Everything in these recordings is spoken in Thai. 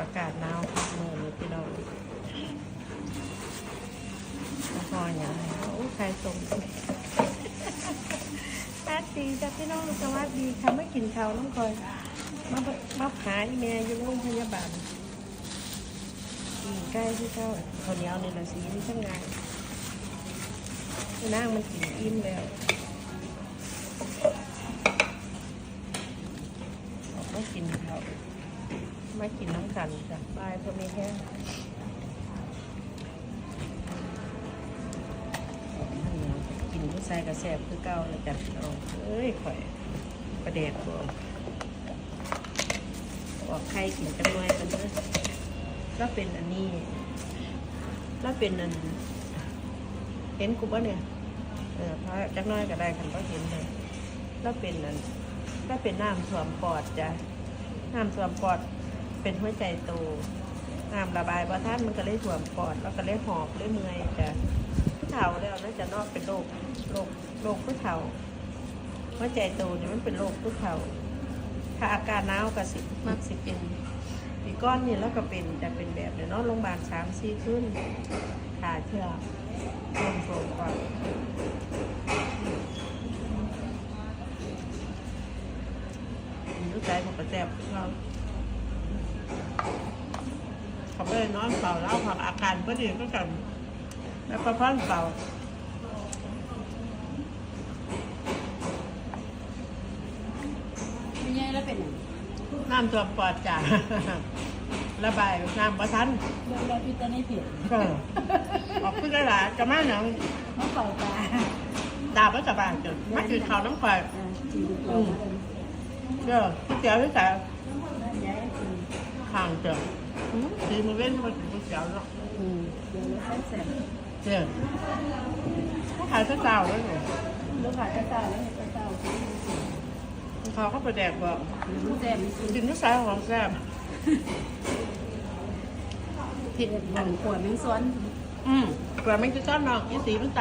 อากาศหนาวครับมือนี้พี่น้องแล้วพอย่างไรโอ้ใครส่งสวัสดีจ้ะพี่น้องสวัสดีค่ะไม่กินข้าวน้องคอยมามาหาอีเมย์อยู่โรงพยาบาลอืมใกล้ที่เจ้าข้าวเหนียวนี่ละสีนี่ช่างงานนั่งมันกินอิ่มแล้วกมากินข้าว มากินน้ำกันจ้ะบายพอมีแค่กินผู้ชายกระแสบคือเก่าเลยจ้ะเอาเอ้ยข่อยประเด็ดบวออกไข่กินจังเลยกันเนอะแล้วเป็นอันนี้แล้วเป็นอันเห็นกูปะเนี่ยเออพระจักน้อยก็ได้คันก็เห็นเลยแล้วเป็นอันแล้วเป็นน้ำท่วมปอดจ้ะน้ำท่วมปอด เป็นหัวใจโตน้ำระบายบ่ท่านมันก็เลยท่วมปอดแล้วก็เลยหอบเลยเมื่อยจ้ะผู้เฒ่าแล้วน่าจะนอกเป็นโรคโรคโรคผู้เฒ่าหัวใจโตเนี่ยมันเป็นโรคผู้เฒ่า ถ้าอาการหนาวก็สิมักสิเป็นปีก้อนนี่แล้วก็เป็นจะเป็นแบบเดี๋ยวนอนโรงพยาบาลสามสี่ขึ้นขาเชื่อลงโก่อนรู้ใจผมก็แจ็บเรา เขาไม่ได้นอนเป่าแล้วความอาการก็ดีก็กันแล้วก็พันเป่าไม่ใช่แล้วเป็นน้ำท่วมปอดจ้ะระบายน้ำประทันเรื่องเราพิจารณาผิดก็ออกพึ่งได้หลายจะมาหนังมะเป่าตาดาบก็สบายจนมากินข้าวน้ำควายจีบเราเด้อก๋วยเตี๋ยวที่แต่ย้ายจีข้างเจอ สีมือเว้นมากินก๋วยเตี๋ยวเนาะอืมเดี๋ยวเสร็จเจ้าเขาขายข้าวเจ้าแล้วหนูลูกค้าก็ตาแล้วก็ตาเขาเข้าไปแดกบอกแซ่บกินนิสัยของแซ่บเผิดหวังขวดแมงซ้อน อืมเปลือกมันจะก้อนน้องยี่สีมันไต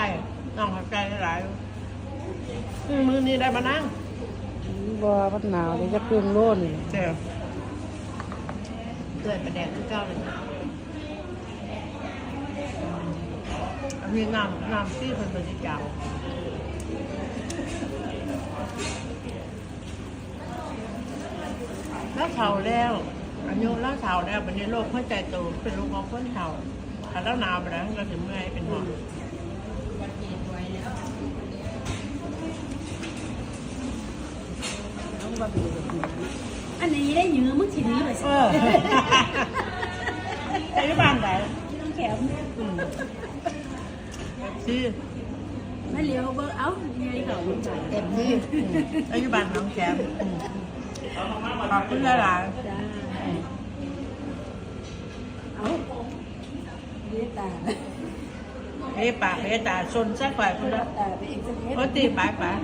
น้องหัวใจหลายมือนี้ได้มานั่งบ่มันหนาวเลยจะเพิ่มโน่นเจ้า เกิดไปแดกที่เจ้าเลยอันนี้น้ำน้ำซี่เป็นบริจาคแล้วเฒ่าแล้วอายุแล้วเฒ่าแล้วเป็นโรคหัวใจโตเป็นโรคของคนเฒ่าถ้าแล้วนาวไปแล้วก็ถึงเมื่อยเป็นห่วงน้องบะหมี่ อันนี้ได้ยืมมึงทีนี้ไปเอสิอใจที่บ้านไหนต้องแขมที่ไม่เลี้ยวเบอร์เอ้าเนี่ยเขาลูกชายเต็มที่ใจที่บ้านน้องแคมอืมขอบคุณหลายจ้าเอ้าเรียกตาๆเฮ้ปากเฮ้ตาชนสักฝ่ายคุณละตาไปอีกสักนิดโอ้ตีปากปาก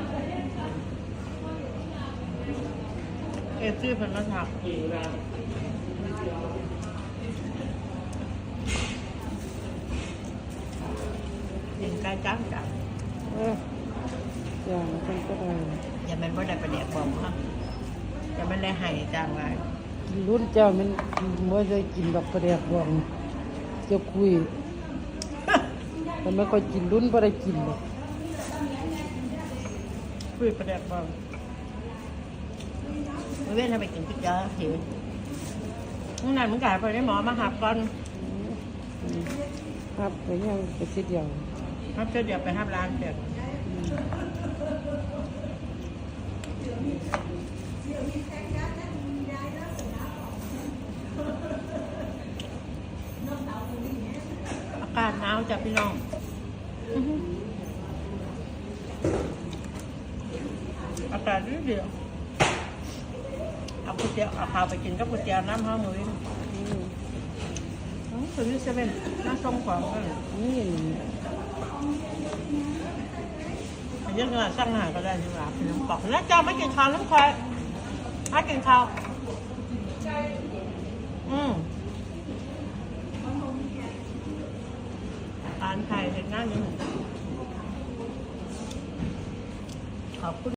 เอฟซี่เป็นมาถักเห็นกายจ้างจังเอออย่างคนก็ได้อย่ามันบ่ได้ประเดี๋ยวบอกครับอย่ามันได้ให้จ้างไว้รุ่นเจ้ามันบ่ได้กินดอกกระเดียบบ่งเจ้าคุยแต่ไม่ค่อยกินรุ่นบ่ได้กินหรอกคุยประเดี๋ยวบอกไม่ เว้นทำไปกินก๋วยเตี๋ยวหิวมึงไหนมึงกายไปได้หมอมาหับก่อนครับไปยังไปสิเดียวครับเจ้าเดียวไปหับร้านเดียวอากาศหนาวจ้ะพี่น้องอื้อหืออากาศดีเดียว เอาก๋วยเตี๋ยวเอาข้าวไปกินกับก๋วยเตี๋ยวน้ำห้ามือนี่อืมอ๋อตัวนี้เซเว่นน่าส่งของกันนี่อันนี้ก็สั่งอาหารก็ได้ใช่ไหมพี่น้องบอกแล้วเจ้าไม่กินข้าวน้ำควายให้กินข้าวอืมอ่านไทยเห็นหน้านี้ขอบคุณ